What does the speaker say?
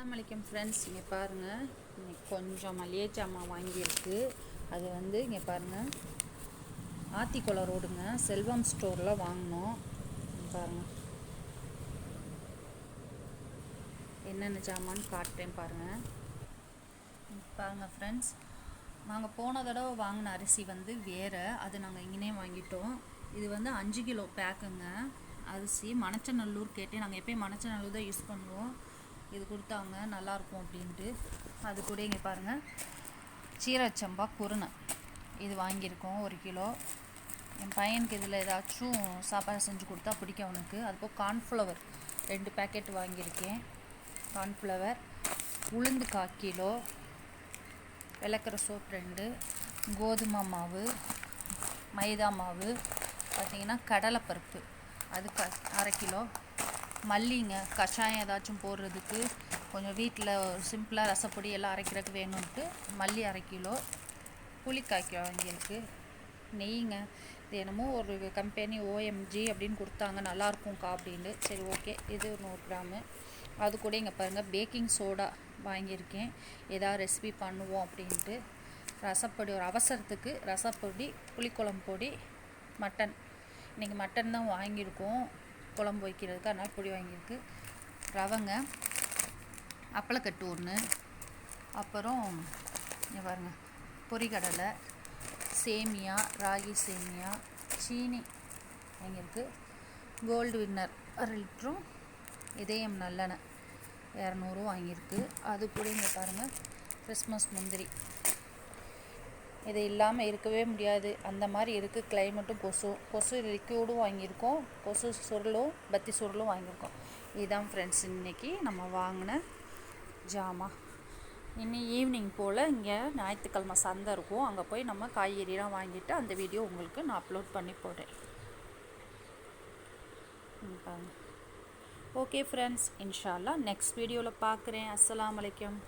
அஸ்லாம் வலைக்கம் ஃப்ரெண்ட்ஸ் இங்கே பாருங்கள் இன்னைக்கு கொஞ்சம் மளிகை சாமான் வாங்கியிருக்கு. அது வந்து இங்கே பாருங்கள் ஆத்திக்குளம் ரோடுங்க. செல்வம் ஸ்டோரில் வாங்கினோம். பாருங்கள் என்னென்ன சாமான்னு காட்டுறேன் பாருங்கள் பாருங்கள் ஃப்ரெண்ட்ஸ் நாங்கள் போன தடவை வாங்கின அரிசி வந்து வேறு. அது நாங்கள் இங்கேனே வாங்கிட்டோம். இது வந்து அஞ்சு கிலோ பேக்குங்க அரிசி மணச்சநல்லூர் கேட்டு நாங்கள் எப்பயும் மணச்சநல்லூர் தான் யூஸ் பண்ணுவோம். இது கொடுத்தாங்க நல்லாயிருக்கும் அப்படின்ட்டு. அது கூட இங்கே பாருங்கள் சீரச்சம்பா குருணை. இது வாங்கியிருக்கோம் ஒரு கிலோ. என் பையனுக்கு இதில் ஏதாச்சும் சாப்பாடு செஞ்சு கொடுத்தா பிடிக்கும் அவனுக்கு. அதுபோல் கார்ன்ஃப்ளவர் ரெண்டு பேக்கெட் வாங்கியிருக்கேன். கார்ன்ஃப்ளவர் உளுந்து கிலோ விளக்குற சோப் ரெண்டு கோதுமை மாவு மைதா மாவு பார்த்தீங்கன்னா கடலைப்பருப்பு. அது க அரை கிலோ. மல்லிங்க கஷாயம் ஏதாச்சும் போடுறதுக்கு கொஞ்சம் வீட்டில் சிம்பிளாக ரசப்பொடி எல்லாம் அரைக்கிறதுக்கு வேணும்ன்ட்டு மல்லி அரை கிலோ புளிக்காய் கிலோ வாங்கியிருக்கு. நெய்ங்க. இது என்னமோ ஒரு கம்பெனி ஓஎம்ஜி அப்படின்னு கொடுத்தாங்க. நல்லாயிருக்கும்க்கா அப்படின்னு சரி ஓகே இது நூறு கிராமு. அது கூட இங்கே பாருங்கள் பேக்கிங் சோடா வாங்கியிருக்கேன். ஏதாவது ரெசிபி பண்ணுவோம் அப்படின்ட்டு. ரசப்பொடி ஒரு அவசரத்துக்கு ரசப்பொடி புளிக்குழம்பு பொடி மட்டன் இன்றைக்கி மட்டன் தான் வாங்கியிருக்கோம். குழம்பு வைக்கிறதுக்கு அதனால் பொடி வாங்கியிருக்கு. ரவைங்க அப்பளக்கட்டு ஒன்று அப்புறம் இங்க பாருங்க பொரிகடலை சேமியா ராகி சேமியா சீனி வாங்கியிருக்கு. கோல்டு வின்னர் அரை லிட்டரும் இதயம் நல்லெண்ணெய் இரநூறும் வாங்கியிருக்கு. அது கூட இங்கே பாருங்கள் கிறிஸ்மஸ் முந்திரி. இது இல்லாமல் இருக்கவே முடியாது. அந்த மாதிரி இருக்குது கிளைமேட்டும் கொசு. கொசு லிக்யூடும் வாங்கியிருக்கோம். கொசு சுருளும் பத்தி சுருளும் வாங்கியிருக்கோம். இதுதான் ஃப்ரெண்ட்ஸ் இன்றைக்கி நம்ம வாங்கின ஜாமா. இன்னி ஈவினிங் போல் இங்கே ஞாயிற்றுக்கிழமை சந்தை இருக்கும். அங்கே போய் நம்ம காய்கறிலாம் வாங்கிட்டு அந்த வீடியோ உங்களுக்கு நான் அப்லோட் பண்ணி போடுறேன். ஓகே ஃப்ரெண்ட்ஸ் இன்ஷால்லா நெக்ஸ்ட் வீடியோவில் பார்க்குறேன். அஸ்லாம் வலைக்கம்